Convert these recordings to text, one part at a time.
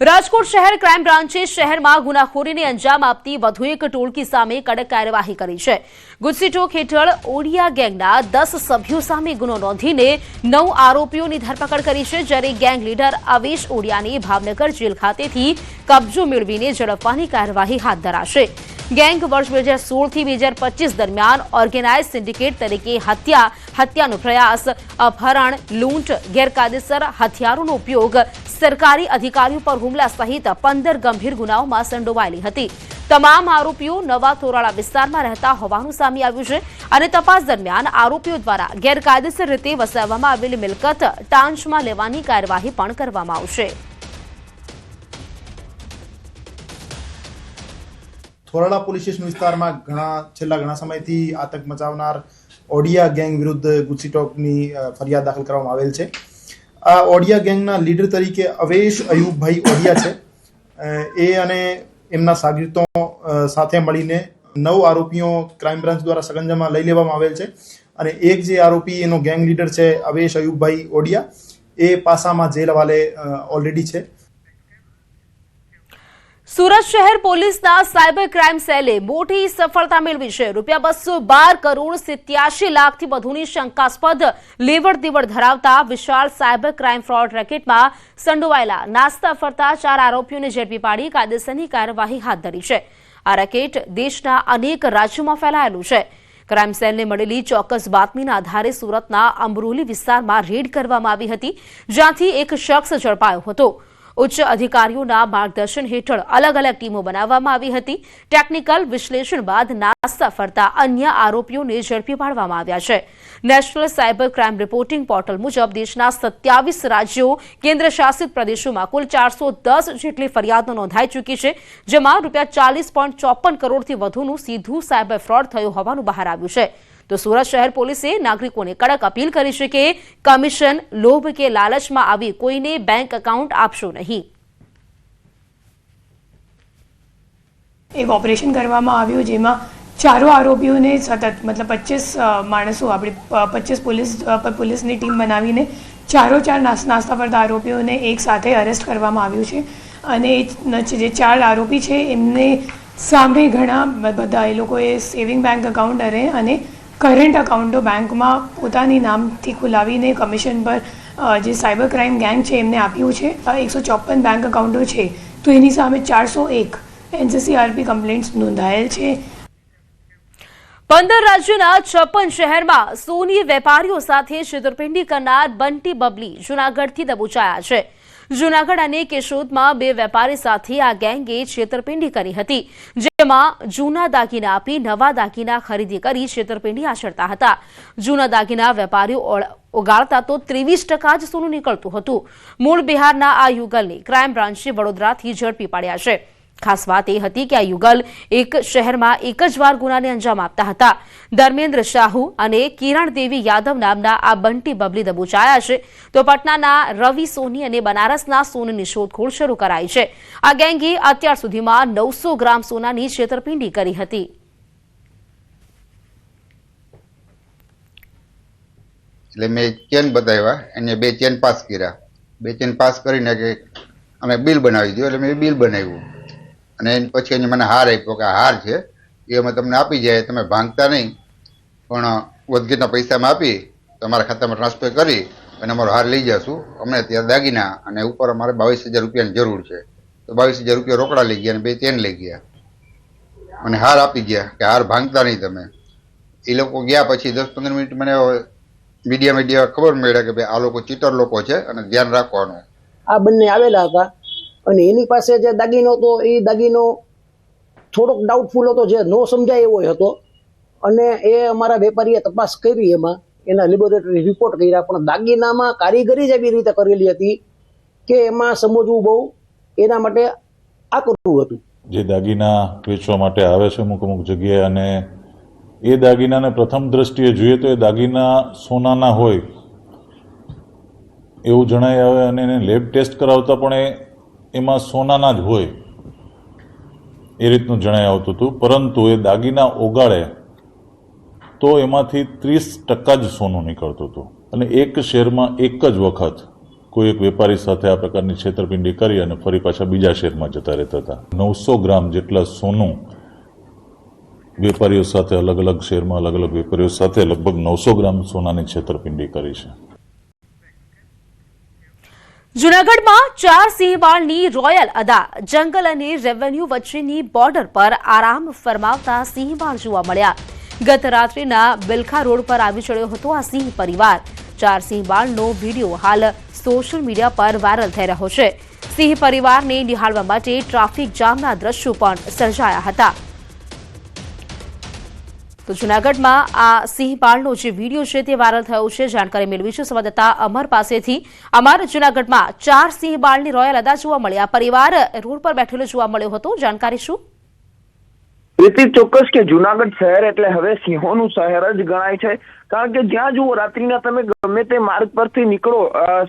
રાજકોટ શહેર ક્રાઇમ બ્રાન્ચે શહેરમાં ગુનાખોરીને અંજામ આપતી વધુ એક ટોળકી સામે કડક કાર્યવાહી કરી છે. ગુજસીટોક હેઠળ ઓડિયા ગેંગના દસ સભ્યો સામે ગુનો નોંધીને નવ આરોપીઓની ધરપકડ કરી છે, જ્યારે ગેંગ લીડર અવેશ ઓડિયાની ભાવનગર જેલ ખાતેથી કબજો મેળવીને ઝડપવાની કાર્યવાહી હાથ ધરાશે. ગેંગ વર્ષ બે હજાર સોળથી બે હજાર પચીસ દરમિયાન ઓર્ગેનાઇઝ સિન્ડિકેટ તરીકે હત્યા, હત્યાનો પ્રયાસ, અપહરણ, લૂંટ, ગેરકાયદેસર હથિયારોનો ઉપયોગ સરકારી અધિકારીઓ પર હુમલા સહિત પંદર ગંભીર ગુનાઓમાં સંડોવાયેલી હતી. તમામ આરોપીઓ નવા થોરાળા વિસ્તારમાં રહેતા હોવાનું સામે આવ્યું છે અને તપાસ દરમિયાન આરોપીઓ દ્વારા ગેરકાયદેસર રીતે વસાવવામાં આવેલી મિલકત ટાંચમાં લેવાની કાર્યવાહી પણ કરવામાં આવશે. થોરાળા પોલીસ સ્ટેશન વિસ્તારમાં ઘણા, છેલ્લા ઘણા સમયથી આતંક મચાવનાર ઓડિયા ગેંગ વિરુદ્ધ ગુસ્સીટોકની ફરિયાદ દાખલ કરવામાં આવેલ છે. આ ઓડિયા ગેંગના લીડર તરીકે અવેશ અયુબભાઈ ઓડિયા છે. એ અને એમના સાગરીતો સાથે મળીને નવ આરોપીઓ ક્રાઇમ બ્રાન્ચ દ્વારા સગંજામાં લઈ લેવામાં આવેલ છે. અને એક જે આરોપી, એનો ગેંગ લીડર છે અવેશ અયુબભાઈ ઓડિયા, એ પાસામાં જેલ હવાલે ઓલરેડી છે. સુરત શહેર પોલીસના સાયબર ક્રાઇમ સેલે મોટી સફળતા મેળવી છે. રૂપિયા બસો બાર કરોડ સિત્યાસી લાખથી વધુની શંકાસ્પદ લેવડ દેવડ ધરાવતા વિશાળ સાયબર ક્રાઇમ ફ્રોડ રેકેટમાં સંડોવાયેલા નાસ્તા ફરતા ચાર આરોપીઓને ઝડપી પાડી કાયદેસરની કાર્યવાહી હાથ ધરી છે. આ રેકેટ દેશના અનેક રાજ્યોમાં ફેલાયેલું છે. ક્રાઇમ સેલને મળેલી ચોક્કસ બાતમીના આધારે સુરતના અમરોલી વિસ્તારમાં રેડ કરવામાં આવી હતી, જ્યાંથી એક શખ્સ ઝડપાયો હતો. ઉચ્ચ અધિકારીઓના માર્ગદર્શન હેઠળ અલગ અલગ ટીમો બનાવવામાં આવી હતી. ટેકનિકલ વિશ્લેષણ બાદ નાસ્તા ફરતા અન્ય આરોપીઓને ઝડપી પાડવામાં આવ્યા છે. National cyber crime reporting portal મુજબ દેશના સત્યાવીસ રાજ્યો કેન્દ્ર શાસિત પ્રદેશોમાં કુલ ચારસો દસ જેટલી ફરિયાદો નોંધાઈ ચૂકી છે, જેમાં રૂપિયા ચાલીસ પોઈન્ટ ચોપન કરોડથી વધુનું સીધું સાયબર ફ્રોડ થયું હોવાનું બહાર આવ્યું છે. તો સુરત શહેર પોલીસે નાગરિકોને કડક અપીલ કરી છે કે કમિશન લોભ કે લાલચમાં આવી કોઈને બેંક એકાઉન્ટ આપશો નહીં. એક ઓપરેશન કરવામાં આવ્યું જેમાં ચારો આરોપીઓને સતત મતલબ પચીસ માણસો આપણે પચીસ પોલીસ પોલીસની ટીમ બનાવીને ચારો ચાર નાસ, નાસ્તા પડતા આરોપીઓને એક સાથે અરેસ્ટ કરવામાં આવ્યું છે. અને જે ચાર આરોપી છે એમને સામે ઘણા બધા એ લોકોએ સેવિંગ બેંક એકાઉન્ટ અને કરંટ અકાઉન્ટો બેંકમાં પોતાની નામથી ખોલાવીને કમિશન પર જે સાયબર ક્રાઇમ ગેંગ છે એમને આપ્યું છે. એકસો ચોપન બેંક એકાઉન્ટો છે. તો એની સામે ચારસો એક એનસીસીઆરપી કમ્પ્લેન્ટ્સ નોંધાયેલ છે. પંદર રાજ્યના છપ્પન શહેરમાં સોની વેપારીઓ સાથે છેતરપિંડી કરનાર બંટી બબલી જૂનાગઢથી દબોચાયા છે. જૂનાગઢ અને કેશોદમાં બે વેપારી સાથે આ ગેંગે છેતરપિંડી કરી હતી, જેમાં જૂના દાગીના આપી નવા દાગીના ખરીદી કરી છેતરપિંડી આચરતા હતા. જૂના દાગીના વેપારીઓ ઓગાળતા તો ત્રેવીસ ટકા જ સોનું નીકળતું હતું. મૂળ બિહારના આ યુગલને ક્રાઇમ બ્રાન્ચે વડોદરાથી ઝડપી પાડ્યા છે. ખાસ વાત એ હતી કે આ યુગલ એક શહેરમાં એક જ વાર ગુનાને અંજામ આપતા હતા. ધર્મેન્દ્ર શાહુ અને કિરણ દેવી યાદવ નામના આ બંટી બબલી દબોચાયા છે. તો પટનાના રવિ સોની અને બનારસના સોનની શોધખોળ શરૂ કરાઈ છે. આ ગેંગે અત્યાર સુધીમાં નવસો ગ્રામ સોનાની છેતરપિંડી કરી હતી. એટલે મેં ચેન બતાવ્યા, એને બે ચેન પાસ કર્યા. બે ચેન પાસ કરીને અમે બિલ બનાવી દીધું, એટલે મેં બિલ બનાવ્યું. અને એની પછી એને મને હાર આપ્યો કે હાર છે, એ અમે તમને આપી જાય, તમે ભાંગતા નહીં. પણ વધઘટના પૈસામાં આપી તમારા ખાતામાં ટ્રાન્સફર કરી અને અમારો હાર લઈ જશું. અમને ત્યાં દાગીના અને ઉપર અમારે બાવીસ હજાર રૂપિયાની જરૂર છે. તો બાવીસ હજાર રૂપિયા રોકડા લઈ ગયા અને બે ચેન લઈ ગયા. અને હાર આપી ગયા કે હાર ભાંગતા નહીં તમે. એ લોકો ગયા પછી દસ પંદર મિનિટ મને મીડિયા મીડિયા ખબર મળે કે ભાઈ આ લોકો ચીટર લોકો છે અને ધ્યાન રાખવાનું. આ બંને આવેલા હતા? અને એની પાસે જે દાગીનો હતો, એ દાગીનો થોડોક ડાઉટફુલ હતો, જે ન સમજાય એવો હતો. અને એ અમારા વેપારીએ તપાસ કરી એમાં, એના લેબોરેટરી રિપોર્ટ કર્યા. પણ દાગીનામાં કારીગરી જ એવી રીતે કરેલી હતી કે એમાં સમજવું બહુ, એના માટે આકરું હતું. જે દાગીના વેચવા માટે આવે છે અમુક અમુક જગ્યાએ અને એ દાગીનાને પ્રથમ દ્રષ્ટિએ જોઈએ તો એ દાગીના સોનાના હોય. એવું જણાય આવે અને એને લેબ ટેસ્ટ કરાવતા પણ એ એમાં સોનાના જ હોય. એ રીતનું જણાય આવતું હતું. પરંતુ એ દાગીના ઓગાળે તો એમાંથી ત્રીસ ટકા જ સોનું નીકળતું હતું. અને એક શેરમાં એક જ વખત કોઈ એક વેપારી સાથે આ પ્રકારની છેતરપિંડી કરી અને ફરી પાછા બીજા શહેરમાં જતા રહેતા હતા. નવસો ગ્રામ જેટલા સોનું વેપારીઓ સાથે, અલગ અલગ શહેરમાં અલગ અલગ વેપારીઓ સાથે લગભગ નવસો ગ્રામ સોનાની છેતરપિંડી કરી છે. જૂનાગઢમાં ચાર સિંહવાળની રોયલ અદા જંગલ અને રેવન્યુ વચ્ચેની બોર્ડર પર આરામ ફરમાવતા સિંહવાળ જોવા મળ્યા. ગત રાત્રિના બિલખા રોડ પર આવી ચડ્યો હતો આ સિંહ પરિવાર. ચાર સિંહવાળનો વીડિયો હાલ સોશિયલ મીડિયા પર વાયરલ થઈ રહ્યો છે. સિંહ પરિવારને નિહાળવા માટે ટ્રાફિક જામના દ્રશ્યો પણ સર્જાયા હતા. તો જૂનાગઢમાં આ સિંહપાળનો જે વીડિયો છે તે વાયરલ થયો છે. જાણકારી મેળવીશું સંવાદદાતા અમર પાસેથી અમાર જૂનાગઢમાં ચાર સિંહબાળની રોયલ અદા જોવા મળી આ પરિવાર રોડ પર બેઠેલો જોવા મળ્યો હતો. જાણકારી શું? રીતિ ચોક્કસ કે જુનાગઢ શહેર એટલે હવે સિંહોનું શહેર જ ગણાય છે. કારણ કે જ્યાં જુઓ રાત્રિના તમે ગમે તે માર્ગ પરથી નીકળો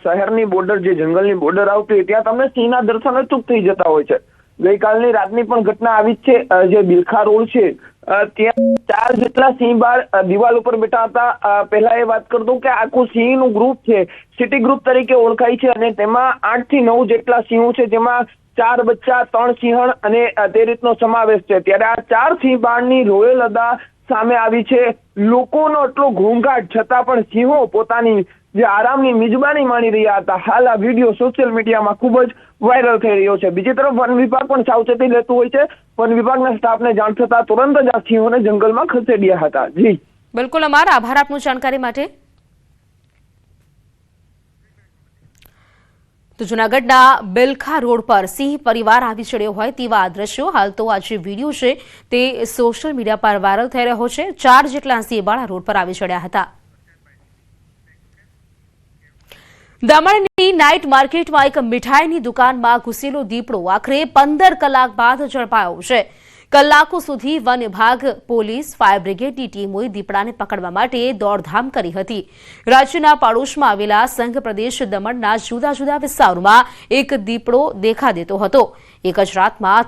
શહેરની બોર્ડર જે જંગલની બોર્ડર આવતી હોય, ત્યાં તમને સિંહના દર્શન અચૂક થઈ જતા હોય છે. ગઈકાલની રાતની પણ ઘટના આવી જ છે. જે બિલખા રોડ છે ત્યાં ચાર જેટલા સિંહ બાળ દિવાલ ઉપર બેઠા હતા. પહેલા એ વાત કરતો કે આખું સિંહનું ગ્રુપ છે સિટી ગ્રુપ તરીકે ઓળખાય છે અને તેમાં આઠથી નવ જેટલા સિંહો છે, જેમાં ચાર બચ્ચા, ત્રણ સિંહણ અને તે રીતનો સમાવેશ છે. ત્યારે આ ચાર સિંહ બાળની રોયલ અદા સામે આવી છે. લોકોનો એટલો ઘોંઘાટ, છતાં પણ સિંહો પોતાની જે આરામની મિજબાની માણી રહ્યા હતા. હાલ આ વીડિયો સોશિયલ મીડિયામાં ખૂબ જ વાયરલ થઈ રહ્યો છે. બીજી તરફ વન વિભાગ પણ સાવચેતી લેતું હોય છે. વન વિભાગના સ્ટાફને જાણ થતા તુરંત જ આ સિંહોને જંગલમાં ખસેડ્યા હતા. જી. બિલકુલ, અમાર આભાર આપનું જાણકારી માટે. તો જૂનાગઢના બેલખા રોડ પર સિંહ પરિવાર આવી ચડ્યો હોય તેવા દ્રશ્યો. હાલ તો આ જે વીડિયો છે તે સોશિયલ મીડિયા પર વાયરલ થઈ રહ્યો છે. ચાર જેટલા સિંહ બાળા રોડ પર આવી ચડ્યા હતા. દમણની નાઇટ માર્કેટમાં એક મીઠાઈની દુકાનમાં ઘૂસેલો દીપડો આખરે પંદર કલાક બાદ ઝડપાયો છે. કલાકો સુધી વન વિભાગ, પોલીસ, ફાયર બ્રિગેડની ટીમોએ દીપડાને પકડવા માટે દોડધામ કરી હતી. રાજ્યના પાડોશમાં આવેલા સંઘ પ્રદેશ દમણના જુદા જુદા વિસ્તારોમાં એક દીપડો દેખા દેતો હતો. એક જ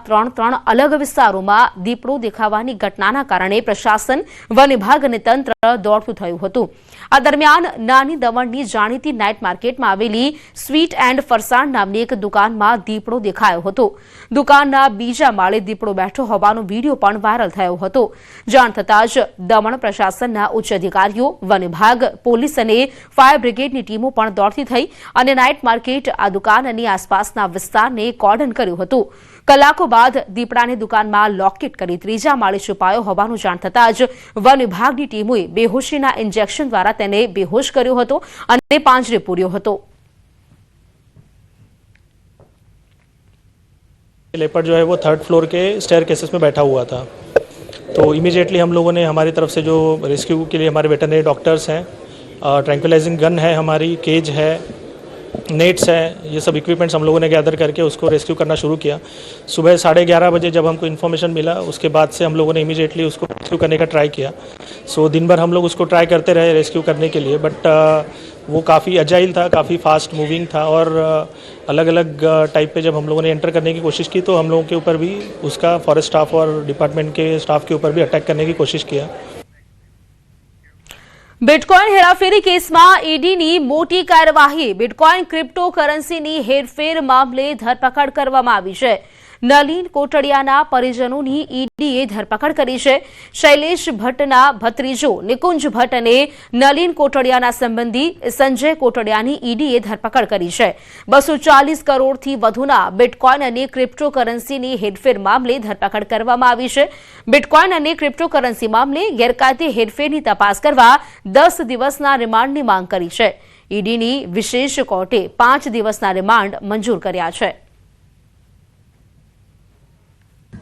ત્રણ ત્રણ અલગ વિસ્તારોમાં દીપડો દેખાવાની ઘટનાના કારણે પ્રશાસન, વન વિભાગ અને તંત્ર દોડતું થયું હતું. આ દરમિયાન નાની દમણની જાણીતી નાઇટ માર્કેટમાં આવેલી સ્વીટ એન્ડ ફરસાણ નામની એક દુકાનમાં દીપડો દેખાયો હતો. દુકાનના બીજા માળે દીપડો બેઠો હોવાનો વીડિયો પણ વાયરલ થયો હતો. જાણ થતાં જ દમણ પ્રશાસનના ઉચ્ચ અધિકારીઓ, વન વિભાગ, પોલીસ અને ફાયર બ્રિગેડની ટીમો પણ દોડતી થઈ અને નાઇટ માર્કેટ, આ દુકાન અને આસપાસના વિસ્તારને કોર્ડન કર્યું હતું. કલાકો બાદ દીપડાને દુકાનમાં લોકેટ કરી ત્રીજા માળે છુપાયો હોવાનું જાણ થતાં જ વન વિભાગની ટીમોએ બેહોશીના ઇન્જેક્શન દ્વારા તેને બેહોશ કર્યો હતો અને પાંજરે પૂર્યો હતો लेपर्ड जो है वो थर्ड फ्लोर के स्टेयर केसेस में बैठा हुआ था तो इमीडिएटली हम लोगों ने हमारी तरफ से जो रेस्क्यू के लिए हमारे वेटरनरी डॉक्टर्स हैं ट्रैंकुलाइजिंग गन है हमारी केज है नेट्स है ये सब इक्विपमेंट्स हम लोगों ने गैदर करके उसको रेस्क्यू करना शुरू किया। सुबह साढ़े ग्यारह बजे जब हमको इन्फॉर्मेशन मिला उसके बाद से हम लोगों ने इमीडिएटली उसको रेस्क्यू करने का ट्राई किया। सो so, दिन भर हम लोग उसको ट्राई करते रहे रेस्क्यू करने के लिए बट वो काफ़ी अजाइल था काफ़ी फास्ट मूविंग था और अलग अलग टाइप पे जब हम लोगों ने एंटर करने की कोशिश की तो हम लोगों के ऊपर भी उसका फॉरेस्ट स्टाफ और डिपार्टमेंट के स्टाफ के ऊपर भी अटैक करने की कोशिश किया। બિટકોઇન હેરાફેરી કેસમાં ઈડીની મોટી કાર્યવાહી. બિટકોઇન ક્રિપ્ટોકરન્સીની હેરફેર મામલે ધરપકડ કરવામાં આવી છે. નલિન કોટડિયાના પરિજનોની ઈડીએ ધરપકડ કરી છે. શૈલેષ ભટ્ટના ભત્રીજો નિકુંજ ભટ્ટ અને નલિન કોટડિયાના સંબંધી સંજય કોટડિયાની ઈડીએ ધરપકડ કરી છે. બસો ચાલીસ કરોડથી વધુના બિટકોઇન અને ક્રિપ્ટોકરન્સીની હેરફેર મામલે ધરપકડ કરવામાં આવી છે. બિટકોઇન અને ક્રિપ્ટોકરન્સી મામલે ગેરકાયદે હેરફેરની તપાસ કરવા દસ દિવસના રિમાન્ડની માંગ કરી છે. ઈડીની વિશેષ કોર્ટે પાંચ દિવસના રિમાન્ડ મંજૂર કર્યા છે.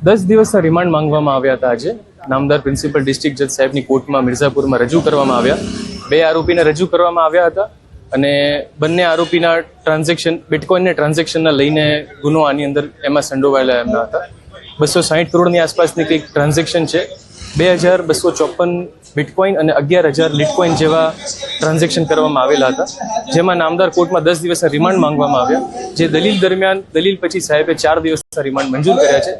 દસ દિવસના રિમાન્ડ માંગવામાં આવ્યા હતા આજે. નામદાર પ્રિન્સિપલ ડિસ્ટ્રિક્ટ જજ સાહેબની કોર્ટમાં મિર્ઝાપુરમાં રજૂ કરવામાં આવ્યા. બે આરોપીને રજૂ કરવામાં આવ્યા હતા અને બંને આરોપીના ટ્રાન્ઝેક્શન બિટકોઇનને ટ્રાન્ઝેક્શનના લઈને ગુનો આની અંદર એમાં સંડોવાયેલા એમના હતા. બસો સાહીઠ કરોડની આસપાસની કંઈક ટ્રાન્ઝેક્શન છે. બે હજાર બસો ચોપન બિટકોઇન અને અગિયાર હજાર લિટકોઇન જેવા ટ્રાન્ઝેક્શન કરવામાં આવેલા હતા. જેમાં નામદાર કોર્ટમાં દસ દિવસના રિમાન્ડ માંગવામાં આવ્યા. જે દલીલ દરમિયાન, દલીલ પછી સાહેબે ચાર દિવસના રિમાન્ડ મંજૂર કર્યા છે.